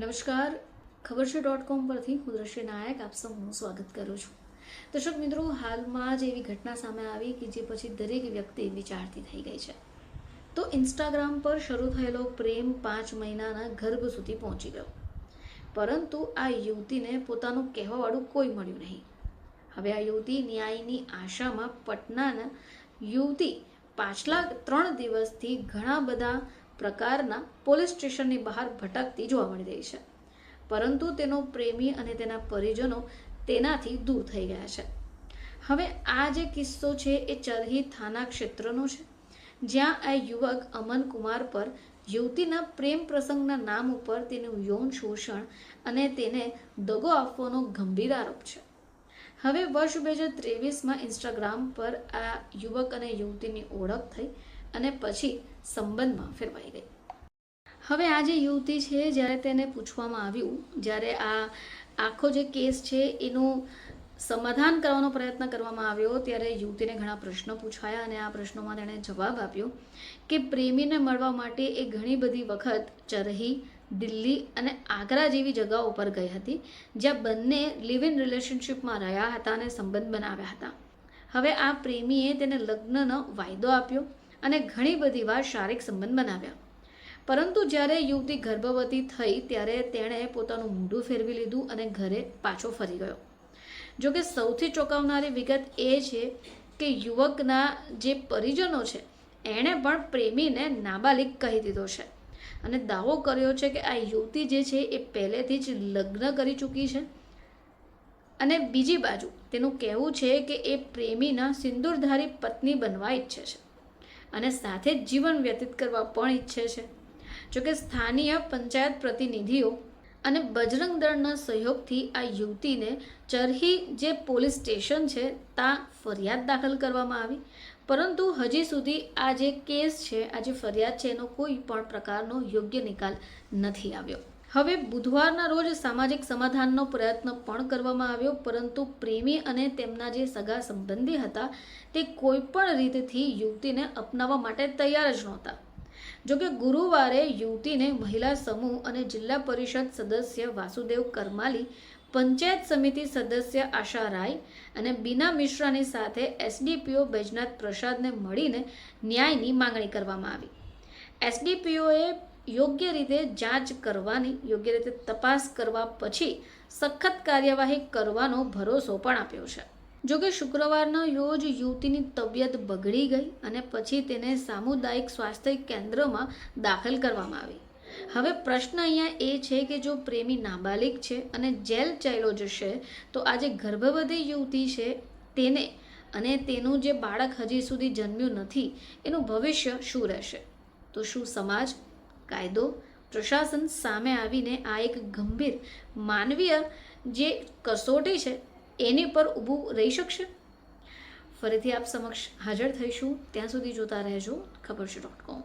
નમસ્કાર. ખબર છે ડોટ કોમ પરથી હું દ્રશ્ય નાયક, આપ સૌનું સ્વાગત કરું છું. દર્શક મિત્રો, હાલમાં જ એવી ઘટના સામે આવી કે જે પછી દરેક વ્યક્તિ વિચારતી થઈ ગઈ છે. તો ઇન્સ્ટાગ્રામ પર શરૂ થયેલો પ્રેમ પાંચ મહિનાના ગર્ભ સુધી પહોંચી ગયો. પરંતુ આ યુવતીને પોતાનું કહેવાવાળું કોઈ મળ્યું નહીં. હવે આ યુવતી ન્યાયની આશામાં પટનાના યુવતી પાછલા ત્રણ દિવસથી ઘણા બધા પ્રકારના પોલીસ સ્ટેશનની બહાર ભટકતી જોવા મળી રહી છે. પરંતુ તેનો પ્રેમી અને તેના પરિજનો તેનાથી દૂર થઈ ગયા છે. હવે આ જે કિસ્સો છે એ ચરહી થાના ક્ષેત્રનો છે. જ્યાં આ યુવક અમન કુમાર પર યુવતીના પ્રેમ પ્રસંગના નામ ઉપર તેનું યૌન શોષણ અને તેને દગો આપવાનો ગંભીર આરોપ છે. હવે વર્ષ બે હજાર ત્રેવીસમાં ઇન્સ્ટાગ્રામ પર આ યુવક અને યુવતીની ઓળખ થઈ. અને પછી સંબંધમાં ફેરવાઈ ગઈ. હવે આ જે યુવતી છે, જ્યારે તેને પૂછવામાં આવ્યું, જ્યારે આ આખો જે કેસ છે, એનું સમાધાન કરવાનો પ્રયત્ન કરવામાં આવ્યો, ત્યારે યુવતીને ઘણા પ્રશ્નો પૂછાયા અને આ પ્રશ્નોમાં તેણે જવાબ આપ્યો કે પ્રેમીને મળવા માટે એ ઘણી બધી વખત ચરહી, દિલ્હી અને આગ્રા જેવી જગાઓ પર ગઈ હતી, જ્યાં બંને લિવ ઇન રિલેશનશિપમાં રહ્યા હતા અને સંબંધ બનાવ્યા હતા. હવે આ પ્રેમીએ તેને લગ્નનો વાયદો આપ્યો અને ઘણી બધી વાર શારીરિક સંબંધ બનાવ્યા. પરંતુ જ્યારે યુવતી ગર્ભવતી થઈ ત્યારે તેણે પોતાનું મોઢું ફેરવી લીધું અને ઘરે પાછો ફરી ગયો. જો કે સૌથી ચોંકાવનારી વિગત એ છે કે યુવકના જે પરિજનો છે, એણે પણ પ્રેમીને નાબાલિગ કહી દીધો છે. અને દાવો કર્યો છે કે આ યુવતી જે છે એ પહેલેથી જ લગ્ન કરી ચૂકી છે. અને બીજી બાજુ તેનું કહેવું છે કે એ પ્રેમીના સિંદૂરધારી પત્ની બનવા ઈચ્છે છે. અને સાથે જ જીવન વ્યતીત કરવા પણ ઈચ્છે છે. જોકે સ્થાનીય પંચાયત પ્રતિનિધિઓ અને બજરંગ દળના સહયોગથી આ યુવતીને ચરહી જે પોલીસ સ્ટેશન છે, ત્યાં ફરિયાદ દાખલ કરવામાં આવી. પરંતુ હજી સુધી આ જે કેસ છે, આ જે ફરિયાદ છે, એનો કોઈ પણ પ્રકારનો યોગ્ય નિકાલ નથી આવ્યો. હવે બુધવારના રોજ સામાજિક સમાધાનનો પ્રયત્ન પણ કરવામાં આવ્યો, પરંતુ પ્રેમી અને તેમના જે સગા સંબંધી હતા, તે કોઈ પણ રીતથી યુવતીને અપનાવવા માટે તૈયાર જ નહોતા. જોકે ગુરુવારે યુવતીને મહિલા સમૂહ અને જિલ્લા પરિષદ સદસ્ય વાસુદેવ કરમાલી, પંચાયત સમિતિ સદસ્ય આશા રાય અને બીના મિશ્રાની સાથે એસડીપીઓ બૈજનાથ પ્રસાદને મળીને ન્યાયની માંગણી કરવામાં આવી. એસડીપીઓએ યોગ્ય રીતે જાંચ કરવાની, યોગ્ય રીતે તપાસ કરવા પછી સખત કાર્યવાહી કરવાનો ભરોસો પણ આપ્યો છે. જોકે શુક્રવારના રોજ યુવતીની તબિયત બગડી ગઈ અને પછી તેને સામુદાયિક સ્વાસ્થ્ય કેન્દ્રમાં દાખલ કરવામાં આવી. હવે પ્રશ્ન અહીંયા એ છે કે જો પ્રેમી નાબાલિગ છે અને જેલ ચાલ્યો જશે, તો આ જે ગર્ભવતી યુવતી છે તેને અને તેનું જે બાળક હજી સુધી જન્મ્યું નથી, એનું ભવિષ્ય શું રહેશે? તો શું સમાજ કાયદો પ્રશાસન સામે આવીને આ એક ગંભીર માનવીય જે કસોટી છે, એની પર ઊભું રહી શકશે? ફરીથી આપ સમક્ષ હાજર થઈશું. ત્યાં સુધી જોતા રહેજો. ખબર છે ડોટ કોમ